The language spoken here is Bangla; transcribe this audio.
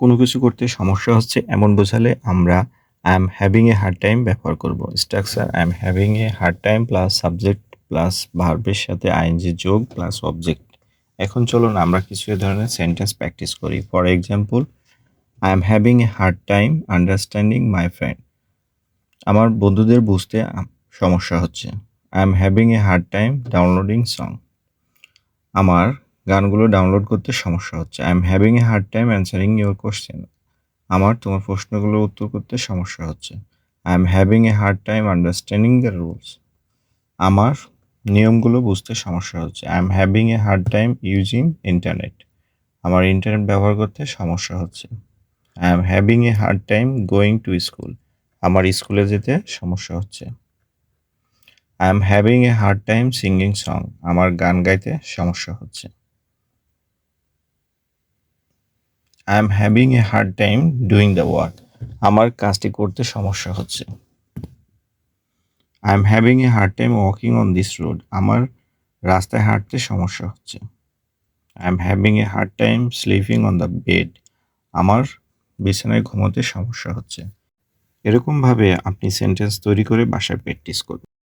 কোনো কিছু করতে সমস্যা হচ্ছে, এমন বোঝালে আমরা I am having a hard time ব্যবহার করব। Structure I am having a hard time plus subject plus ভার্বের সাথে আইএনজি যোগ প্লাস অবজেক্ট এখন চলুন আমরা কিছু ধরনের সেন্টেন্স প্র্যাকটিস করি। For example I am having a hard time understanding my friend আমার বন্ধুদের বুঝতে সমস্যা হচ্ছে। I am having a hard time downloading song আমার গানগুলো ডাউনলোড করতে সমস্যা হচ্ছে। I am having a hard time answering your question আমার, তোমার প্রশ্নগুলোর উত্তর করতে সমস্যা হচ্ছে। I am having a hard time understanding the rules আমার নিয়মগুলো বুঝতে সমস্যা হচ্ছে। I am having a hard time using internet আমার ইন্টারনেট ব্যবহার করতে সমস্যা হচ্ছে। I am having a hard time going to school আমার স্কুলে যেতে সমস্যা হচ্ছে। I am having a hard time singing song আমার গান গাইতে সমস্যা হচ্ছে। I am having a hard time doing the work আমার কাজটি করতে সমস্যা হচ্ছে। I am having a hard time walking on this road আমার রাস্তায় হাঁটতে সমস্যা হচ্ছে। I am having a hard time sleeping on the bed আমার বিছানায় ঘুমোতে সমস্যা হচ্ছে। এরকমভাবে আপনি সেন্টেন্স তৈরি করে বাসায় প্র্যাকটিস করবেন